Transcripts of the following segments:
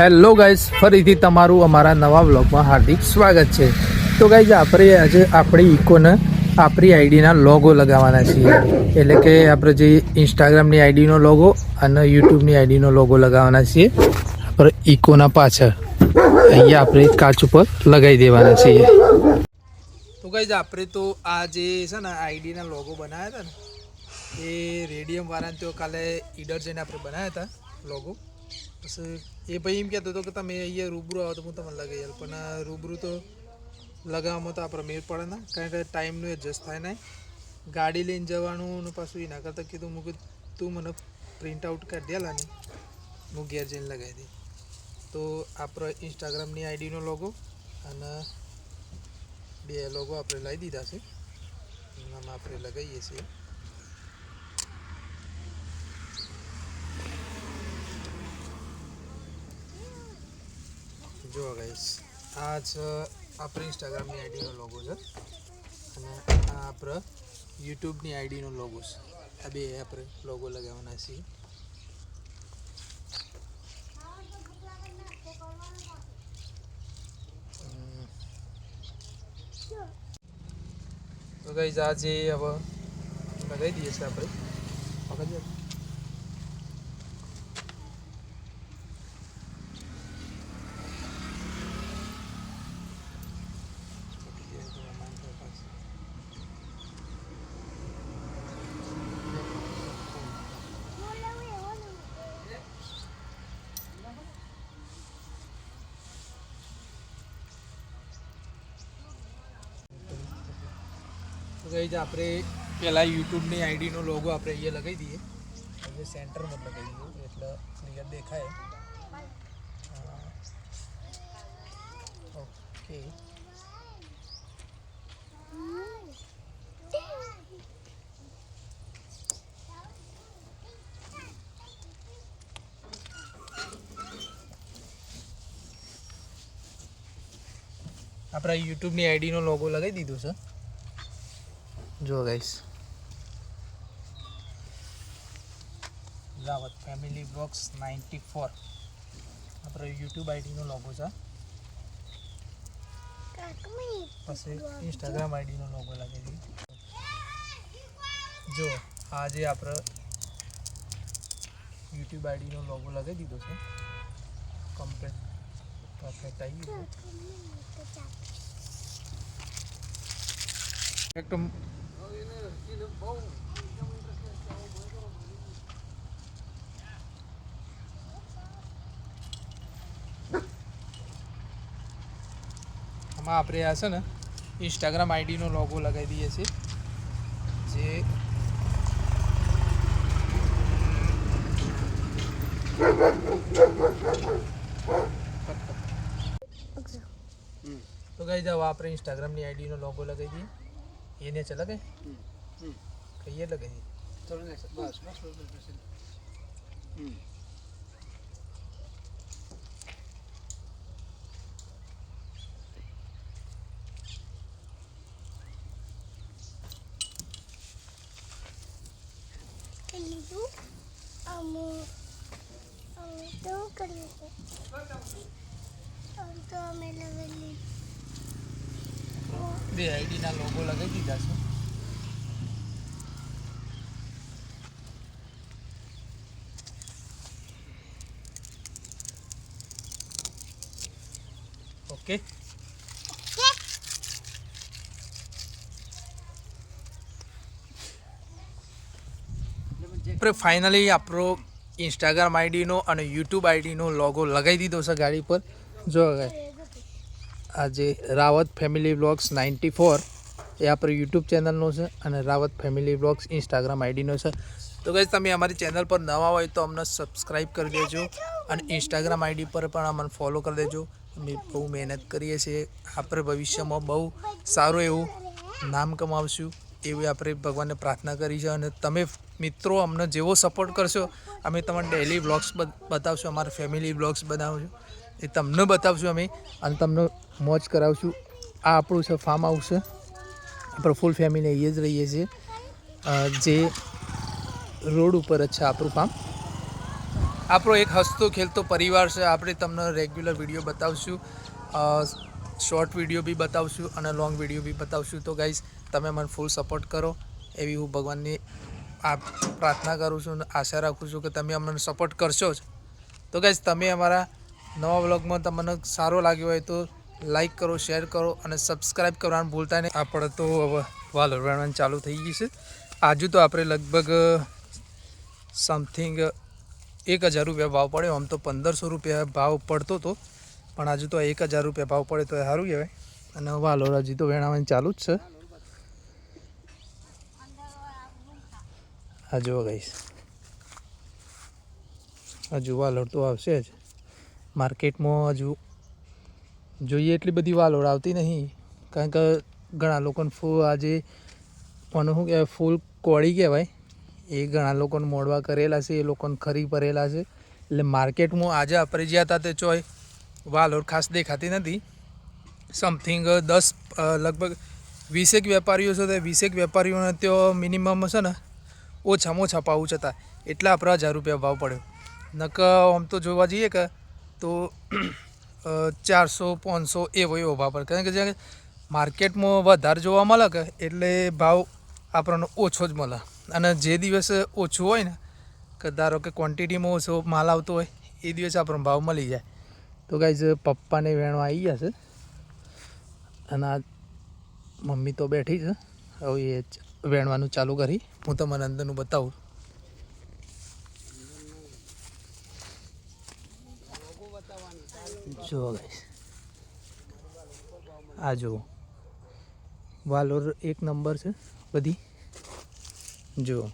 Hello guys ફરીથી તમારું અમારા નવા વ્લોગમાં હાર્દિક સ્વાગત છે. તો ગાઈઝ આપણે આજે આપણી ઇકોને આપણી આઈડીના લોગો લગાવવાના છીએ. એટલે કે આપણે જે ઇન્સ્ટાગ્રામની આઈડીનો લોગો અને યુટ્યુબની આઈડીનો લોગો લગાવવાના છીએ. આપણે ઇકોના પાછળ અહીંયા આપણે કાચ ઉપર લગાવી દેવાના છીએ. તો ગાઈઝ આપણે તો આ જે છે ને આઈડીના લોગો બનાવ્યા હતા ને, એ રેડિયમ વાળાને તો કાલે ઈડર જઈને આપણે બનાવ્યા હતા લોગો પછી એ ભાઈ એમ કહેતો હતો કે તમે અહીંયા રૂબરૂ આવો તો હું તમને લગાવી આવું. પણ રૂબરૂ તો લગાવવામાં તો આપણે મેળ પડે ના. કારણ કે ટાઈમનું એડજસ્ટ થાય નહીં. ગાડી લઈને જવાનું ને પાછું એના કરતાં કીધું મૂકી, તું મને પ્રિન્ટ આઉટ કરી દેલા ને હું ઘેર જઈને લગાવી દઈ તો આપણો ઇન્સ્ટાગ્રામની આઈડીનો લોગો અને બે લોગો આપણે લાવી દીધા છે. એમાં આપણે લગાવીએ છીએ. જો ગાઈસ આ છે આપણે ઇન્સ્ટાગ્રામની આઈડીનો લોગો છે અને આ આપણે યુટ્યુબની આઈડીનો લોગો છે. આ બે આપણે લોગો લગાવવાના છીએ. તો ગાઈસ આ જે હવે લગાવી દઈએ છીએ આપણે. પકડીએ જ આપણે પહેલાં યુટ્યુબની આઈડીનો લોગો આપણે અહીંયા લગાવી દઈએ. હવે સેન્ટરમાં લગાવી દઈએ, એટલે ક્લિયર દેખાય. ઓકે આપણા યુટ્યુબની આઈડીનો લોગો લગાવી દીધો છે. જો guys Rawat family blogs ninety four આપણો યુટ્યુબ આઈડીનો લોગો છે. પછી ઇન્સ્ટાગ્રામ આઈડીનો લોગો લાગી દીધો જો આજે આપણે યુટ્યુબ આઈડીનો લોગો લગાવી દીધો છે. કમ્પ્લીટ પરફેક્ટ આવી ગયો એકદમ આમાં આપણે આ છે ને ઇન્સ્ટાગ્રામ આઈડીનો લોગો લગાવી દઈએ છીએ. જે તો ગઈ જાઓ આપણે ઇન્સ્ટાગ્રામની આઈડીનો લોગો લગાવી દઈએ. એને છે લગાવી કહીએ લગાવી Keliru, બે આઈડીના લોગો લગાવી દીધા છે. ઓકે આપણે ફાઇનલી આપણો ઇન્સ્ટાગ્રામ આઈડીનો અને યુટ્યુબ આઈડીનો લોગો લગાવી દીધો છે ગાડી પર. જો હવે આજે Rawat family blogs ninety four એ આપણી યુટ્યુબ ચેનલનો છે અને રાવત ફેમિલી બ્લોગ્સ ઇન્સ્ટાગ્રામ આઈડીનો છે. તો ગઈ તમે અમારી ચેનલ પર નવા હોય તો અમને સબસ્ક્રાઈબ કરી દેજો અને ઇન્સ્ટાગ્રામ આઈડી પર પણ અમને ફોલો કરી દેજો. અમે બહુ મહેનત કરીએ છીએ. આપણે ભવિષ્યમાં બહુ સારું એવું નામ કમાવશું એવી આપણે ભગવાનને પ્રાર્થના કરી છે અને તમે મિત્રો અમને જેવો સપોર્ટ કરશો, અમે તમને ડેલી બ્લોગ્સ બતાવશું, અમારા ફેમિલી બ્લોગ્સ બનાવશું. એ તમને બતાવશું અમે અને તમને મોજ કરાવશું. આ આપણું છે ફાર્મ હાઉસ છે. આપણે ફૂલ ફેમિલી એ જ રહીએ છીએ. જે રોડ ઉપર જ છે આપણું ફાર્મ આપણો એક હસતો ખેલતો પરિવાર છે. આપણે તમને રેગ્યુલર વીડિયો બતાવશું. શોર્ટ વીડિયો બી બતાવશું અને લોંગ વીડિયો બી બતાવશું. તો ગાઈઝ તમે મને ફૂલ સપોર્ટ કરો. એવી હું ભગવાનની આ પ્રાર્થના કરું છું અને આશા રાખું છું કે તમે અમને સપોર્ટ કરશો જ. તો ગાઈઝ તમે અમારા નવા વ્લોગમાં તમને સારો લાગ્યો હોય તો લાઈક કરો, શેર કરો અને સબસ્ક્રાઈબ કરવાનું ભૂલતા નહીં. આપણે તો હવે વાલ વેણવાનું ચાલુ થઈ ગઈ છે. આજુ તો આપણે લગભગ સમથિંગ એક હજાર રૂપિયા ભાવ પડ્યો. આમ તો પંદરસો રૂપિયા ભાવ પડતો હતો પણ આજુ તો એક હજાર રૂપિયા ભાવ પડે તો સારું કહેવાય. અને વાલોર હજી તો વેણાવાની ચાલુ જ છે. આ જુઓ હજુ વાલોર તો આવશે જ. માર્કેટમાં હજુ જોઈએ એટલી બધી વાલોડ આવતી નહીં. કારણ કે ઘણા લોકોને ફૂલ આજે, કોનું શું કહેવાય, ફૂલ કોળી કહેવાય. એ ઘણા લોકોને મોડવા કરેલા છે, એ લોકોને ખરી ભરેલા છે. એટલે માર્કેટમાં આજે આપણે જ્યાં હતા તે ચોય વાલોડ ખાસ દેખાતી નથી. સમથિંગ દસ લગભગ વીસેક વેપારીઓ છે, તે વીસેક વેપારીઓને ત્યાં મિનિમમ છે ને, ઓછામાં ઓછા પાવું હતા. એટલા આપણે હજાર રૂપિયા ભાવ પડ્યો. નક આમ તો જોવા જઈએ કે, તો ચારસો, પાંચસો એવો એવો ભાવ પડે. કારણ કે જે માર્કેટમાં વધારે જોવા મળે કે એટલે ભાવ આપણને ઓછો જ મળે. અને જે દિવસે ઓછું હોય ને, કે ધારો કે ક્વોન્ટિટીમાં ઓછો માલ આવતો હોય, એ દિવસે આપણને ભાવ મળી જાય. તો કાંઈ પપ્પાને વેણવા આવી ગયા છે. અને આ મમ્મી તો બેઠી છે. હવે એ વેણવાનું ચાલુ કરી. હું તમને અંદરનું બતાવું. જુઓ ગાઈસ. આ જુઓ. વાલોર એક નંબર છે બધી. જુઓ.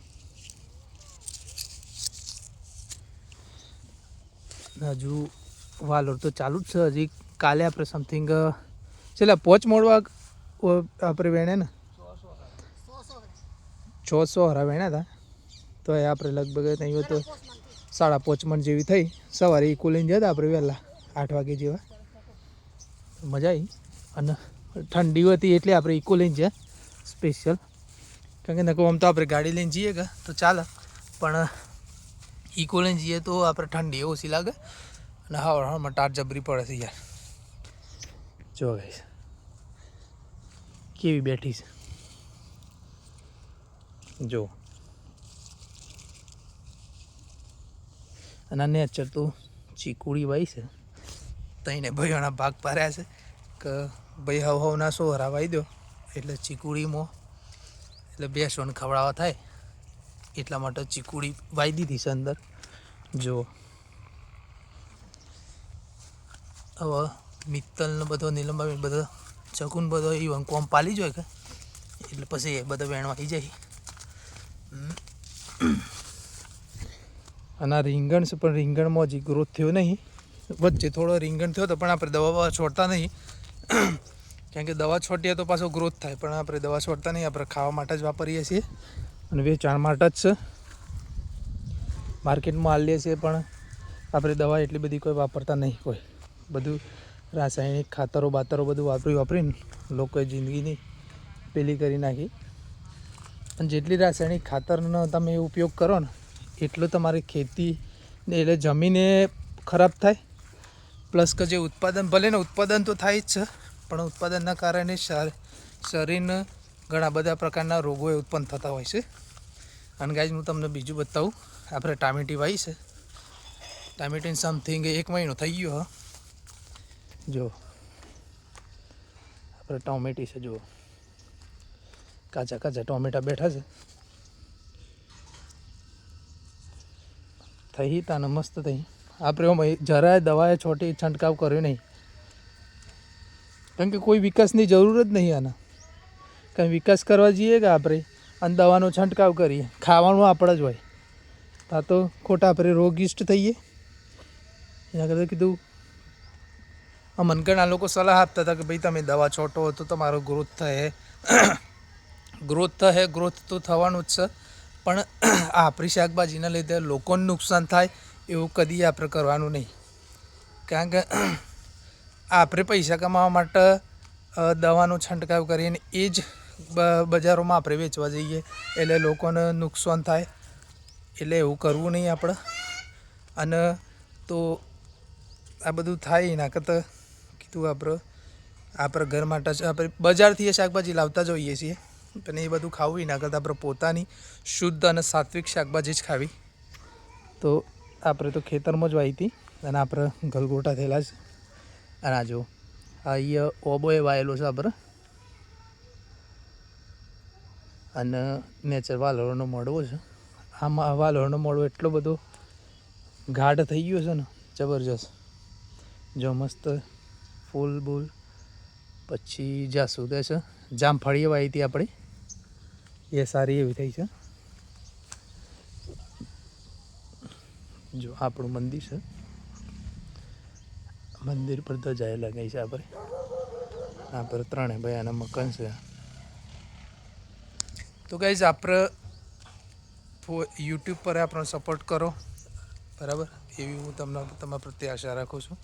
હજુ વાલોર તો ચાલુ જ છે. હજી કાલે આપણે સમથિંગ છેલ્લા પોચ મોડવા આપણે વેણે ને? છસો હરા વેણ્યા હતા તો એ આપણે લગભગ નહીં તો સાડા પોચમણ મણ જેવી થઈ. સવારે ઇકો લઈને જતા આપણે વહેલા આઠ વાગે જેવા. મજા આવી અને ઠંડી હતી એટલે આપણે ઇકો લઈને ગયા સ્પેશિયલ કારણ કે નકો આમ તો આપણે ગાડી લઈને જઈએ કે? તો ચાલે. પણ ઇકો લઈને જઈએ તો આપણે ઠંડી ઓછી લાગે. અને હા હવામાં ટાટ જબરી પડે છે યાર. જો guys. કેવી બેઠી છે. જો. અને નેચર તો ચીકુડી વાઈ છે. તઈને ભાઈઓના ભાગ પાર્યા છે કે ભાઈ હવ હવના સો હરાવાઈ દો. એટલે ચીકુડીમાં, એટલે બેસોને ખવડાવવા થાય. એટલા માટે ચીકુડી વાઈ દીધી છે અંદર. જો. હવે મિત્તલનો બધો નીલંબાબેન બધો ચકુન બધો ઈવન કોમ પાલી જોઈએ કે? એટલે પછી એ બધો વેણવા આવી જાય. અને આ રીંગણ છે, પણ રીંગણમાં હજી ગ્રોથ થયો નહીં. વચ્ચે થોડો રીંગણ થયો તો પણ આપણે દવા છોડતા નહીં. કારણ કે દવા છોટીએ તો પાછો ગ્રોથ થાય. પણ આપણે દવા છોડતા નહીં, આપણે ખાવા માટે જ વાપરીએ છીએ. અને વેચાણ માટે જ માર્કેટમાં આલીએ છીએ, પણ આપણે દવા એટલી બધી કોઈ વાપરતા નહીં કોઈ. બધું રાસાયણિક ખાતરો, બાતરો બધું વાપરી વાપરીને લોકોએ જિંદગીની પેલી કરી નાખી. અને જેટલી રાસાયણિક ખાતરનો તમે ઉપયોગ કરો ને, એટલું તમારી ખેતી એટલે જમીને ખરાબ થાય. પ્લસ કે જે ઉત્પાદન, ભલે ને ઉત્પાદન તો થાય જ છે, પણ ઉત્પાદનના કારણે શર- શરીરને ઘણા બધા પ્રકારના રોગો ઉત્પન્ન થતા હોય છે. અને ગાઈઝ હું તમને બીજું બતાવું. આપણે ટામેટી વાવી છે. ટામેટીન સમથિંગ એક મહિનો થઈ ગયો, હા. જો. આપણે ટોમેટી છે જુઓ કાચા કાચા ટોમેટા બેઠા છે. થઈ તાને મસ્ત થઈ. આપણે ઓમ જરાય દવાએ છોટી છંટકાવ કર્યો નહીં. કારણ કે કોઈ વિકાસની જરૂર જ નહીં આના. કંઈ વિકાસ કરવા જઈએ કે આપણે? અને દવાનો છંટકાવ કરીએ. ખાવાનું આપણે જ હોય. તા તો ખોટા આપણે રોગિષ્ટ થઈએ. એના કરતાં કીધું, આ મનગણા લોકો સલાહ આપતા હતા કે ભાઈ તમે દવા છોટો તો તમારો ગ્રોથ થાય. ગ્રોથ થશે ગ્રોથ તો થવાનું જ છે. પણ આપણી શાકભાજીના લીધે લોકોને નુકસાન થાય એવું કદી આપણે કરવાનું નહીં. કારણ કે આપણે પૈસા કમાવા માટે દવાનો છંટકાવ કરીને એ જ બજારોમાં આપણે વેચવા જઈએ. એટલે લોકોને નુકસાન થાય. એટલે એવું કરવું નહીં આપણે. અને તો આ બધું થાય એના કરતાં કીધું આપણે આપણે ઘર માટે આપણે બજારથી એ શાકભાજી લાવતા જ હોઈએ છીએ. પણ એ બધું ખાવું એના કરતાં આપણે પોતાની શુદ્ધ અને સાત્વિક શાકભાજી જ ખાવી. તો આપણે તો ખેતરમાં જ વાવી હતી અને આપણે ગલગોટા થયેલા જ અને આ જો આ અહીંયા ઓબોએ વાયેલો છે આપણે. અને નેચર વાલોરનો મોડવો છે. આમાં વાલોરનો મોડવો એટલો બધો ગાઢ થઈ ગયો છે ને, જબરજસ્ત. જો મસ્ત ફૂલ બૂલ. પછી જાસૂદે છે. જામફળીએ વાવી હતી આપણી. એ સારી એવી થઈ છે. જો, આપણું મંદિર છે. મંદિર પર ધજાયેલા ગઈ છે આપણે. આ પર ત્રણે ભાઈ મકાન છે. તો ગાઈઝ આપણે યુટ્યુબ પર આપણો સપોર્ટ કરો. બરાબર? એવી હું તમને, તમારા પ્રત્યે આશા રાખું છું.